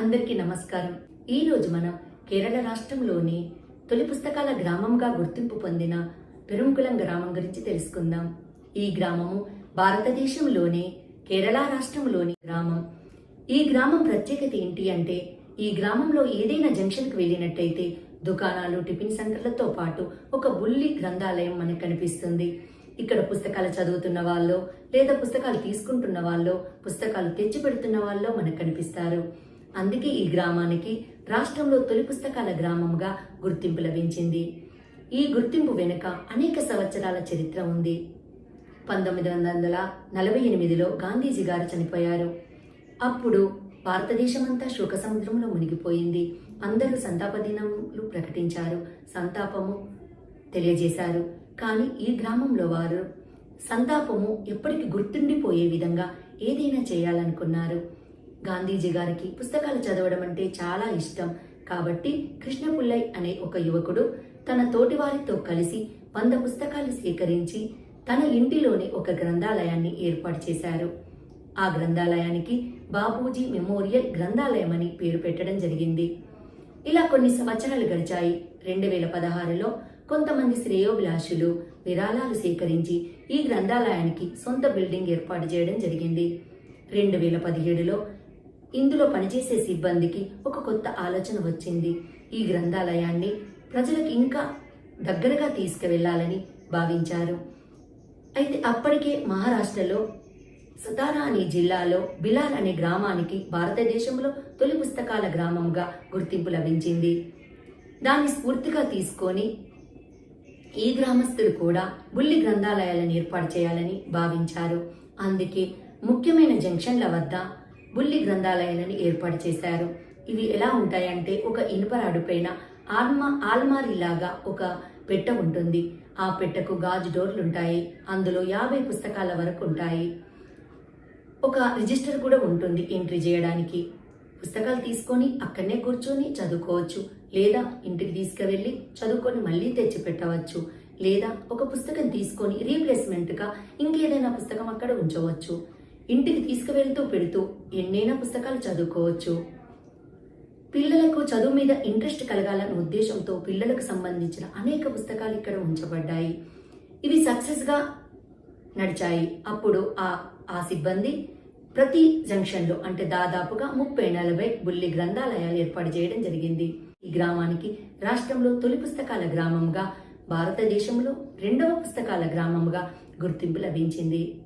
అందరికీ నమస్కారం. ఈ రోజు మనం కేరళ రాష్ట్రంలోని తొలి పుస్తకాల గ్రామంగా గుర్తింపు పొందిన పెరుంకులం గ్రామం గురించి తెలుసుకుందాం. ఈ గ్రామము భారతదేశంలోని కేరళ రాష్ట్రంలోని గ్రామం. ఈ గ్రామం ప్రత్యేకత ఏంటి అంటే ఈ గ్రామంలో ఏదైనా జంక్షన్కి వెళ్ళినట్టయితే దుకాణాలు టిఫిన్ సెంటర్లతో పాటు ఒక బుల్లి గ్రంథాలయం మనకు కనిపిస్తుంది. ఇక్కడ పుస్తకాలు చదువుతున్న వాళ్ళు లేదా పుస్తకాలు తీసుకుంటున్న వాళ్ళు పుస్తకాలు తెచ్చి పెడుతున్న వాళ్ళు మనకు కనిపిస్తారు. అందుకే ఈ గ్రామానికి రాష్ట్రంలో తొలి పుస్తకాల గ్రామంగా గుర్తింపు లభించింది. ఈ గుర్తింపు వెనుక అనేక సంవత్సరాల చరిత్ర ఉంది. పంతొమ్మిది వందల నలభై ఎనిమిదిలో గాంధీజీ గారు చనిపోయారు. అప్పుడు భారతదేశమంతా శోక సముద్రంలో మునిగిపోయింది. అందరూ సంతాప దినములు ప్రకటించారు సంతాపము తెలియజేశారు. కానీ ఈ గ్రామంలో వారు సంతాపము ఎప్పటికీ గుర్తుండిపోయే విధంగా ఏదైనా చేయాలనుకున్నారు. గాంధీజీ గారికి పుస్తకాలు చదవడం అంటే చాలా ఇష్టం. కాబట్టి కృష్ణపుల్లై అనే ఒక యువకుడు తన తోటివారితో కలిసి వంద పుస్తకాలు సేకరించి తన ఇంటిలోని ఒక గ్రంథాలయాన్ని ఏర్పాటు చేశారు. ఆ గ్రంథాలయానికి బాబూజీ మెమోరియల్ గ్రంథాలయం అని పేరు పెట్టడం జరిగింది. ఇలా కొన్ని సంవత్సరాలు గడిచాయి. రెండు వేల పదహారులో కొంతమంది శ్రేయోభిలాషులు విరాళాలు సేకరించి ఈ గ్రంథాలయానికి సొంత బిల్డింగ్ ఏర్పాటు చేయడం జరిగింది. రెండు వేల పదిహేడులో ఇందులో పనిచేసే సిబ్బందికి ఒక కొత్త ఆలోచన వచ్చింది. ఈ గ్రంథాలయాన్ని ప్రజలకు ఇంకా దగ్గరగా తీసుకువెళ్ళాలని భావించారు. అయితే అప్పటికే మహారాష్ట్రలో సతారా అనే జిల్లాలో బిలాల్ అనే గ్రామానికి భారతదేశంలో తొలి పుస్తకాల గ్రామంగా గుర్తింపు లభించింది. దాన్ని స్ఫూర్తిగా తీసుకొని ఈ గ్రామస్తులు కూడా బుల్లి గ్రంథాలయాలను ఏర్పాటు చేయాలని భావించారు. అందుకే ముఖ్యమైన జంక్షన్ల వద్ద బుల్లి గ్రంథాలయాలను ఏర్పాటు చేశారు. ఇవి ఎలా ఉంటాయంటే ఒక ఇనుపరాడు పైన ఆల్మా ఆల్మారీలాగా ఒక పెట్ట ఉంటుంది. ఆ పెట్టకు గాజు డోర్లుంటాయి. అందులో యాభై పుస్తకాల వరకు ఉంటాయి. ఒక రిజిస్టర్ కూడా ఉంటుంది ఎంట్రీ చేయడానికి. పుస్తకాలు తీసుకొని అక్కడనే కూర్చొని చదువుకోవచ్చు. లేదా ఇంటికి తీసుకువెళ్ళి చదువుకొని మళ్ళీ తెచ్చి పెట్టవచ్చు లేదా ఒక పుస్తకం తీసుకొని రీప్లేస్మెంట్గా ఇంకేదైనా పుస్తకం అక్కడ ఉంచవచ్చు. ఇంటికి తీసుకువెళ్తూ పెడుతూ ఎన్నైనా పుస్తకాలు చదువుకోవచ్చు. పిల్లలకు చదువు మీద ఇంట్రెస్ట్ కలగాలన్న ఉద్దేశంతో పిల్లలకు సంబంధించిన అనేక పుస్తకాలు ఇక్కడ ఉంచబడ్డాయి. ఇవి సక్సెస్గా నడిచాయి. అప్పుడు ఆ ఆ సిబ్బంది ప్రతి జంక్షన్లో అంటే దాదాపుగా ముప్పై నలభై బుల్లి గ్రంథాలయాలు ఏర్పాటు చేయడం జరిగింది. ఈ గ్రామానికి రాష్ట్రంలో తొలి పుస్తకాల గ్రామంగా భారతదేశంలో రెండవ పుస్తకాల గ్రామంగా గుర్తింపు లభించింది.